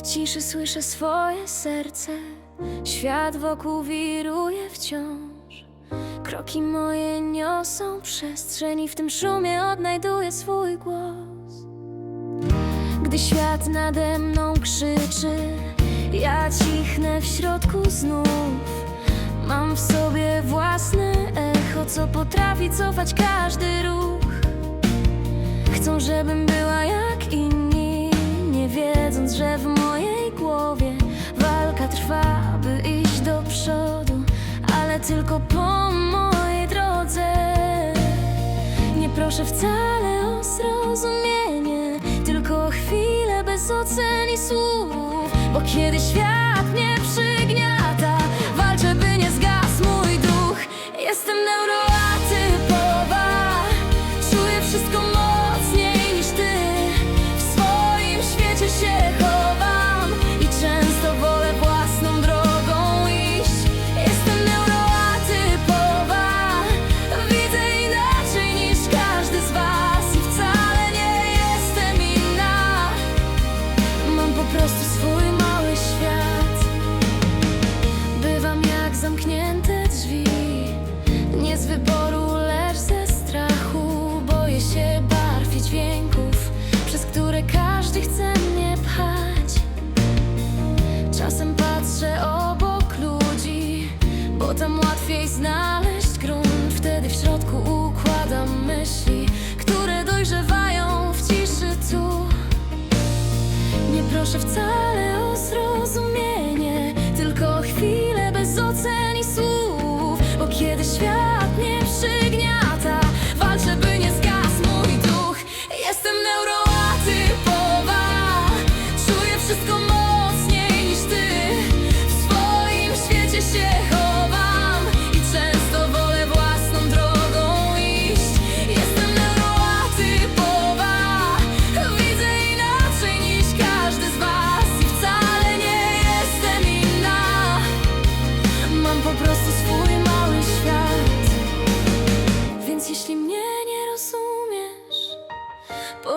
W ciszy słyszę swoje serce, świat wokół wiruje wciąż. Kroki moje niosą przestrzeń i w tym szumie odnajduję swój głos. Gdy świat nade mną krzyczy, ja cichnę w środku znów. Mam w sobie własne echo, co potrafi cofać każdy ruch. Chcą, żebym była jak inni, nie wiedząc, że w zawsze wcale o zrozumienie Tylko chwilę bez ocen i słów Bo kiedy świat mnie przygnia Potem łatwiej znaleźć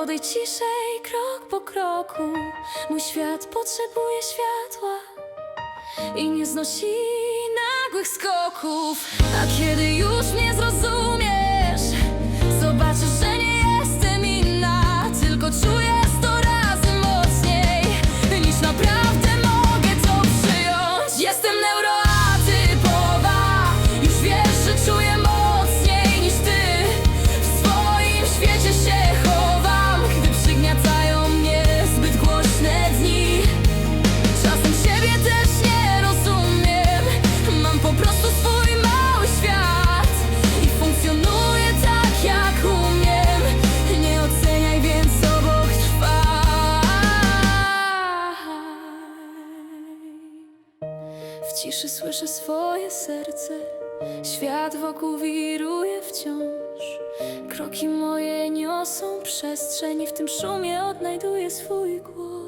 odejdź ciszej, krok po kroku. Mój świat potrzebuje światła I nie znosi nagłych skoków. A kiedy już mnie zrozumie ciszy słyszę swoje serce. Świat wokół wiruje wciąż. Kroki moje niosą przestrzeń I w tym szumie odnajduję swój głos.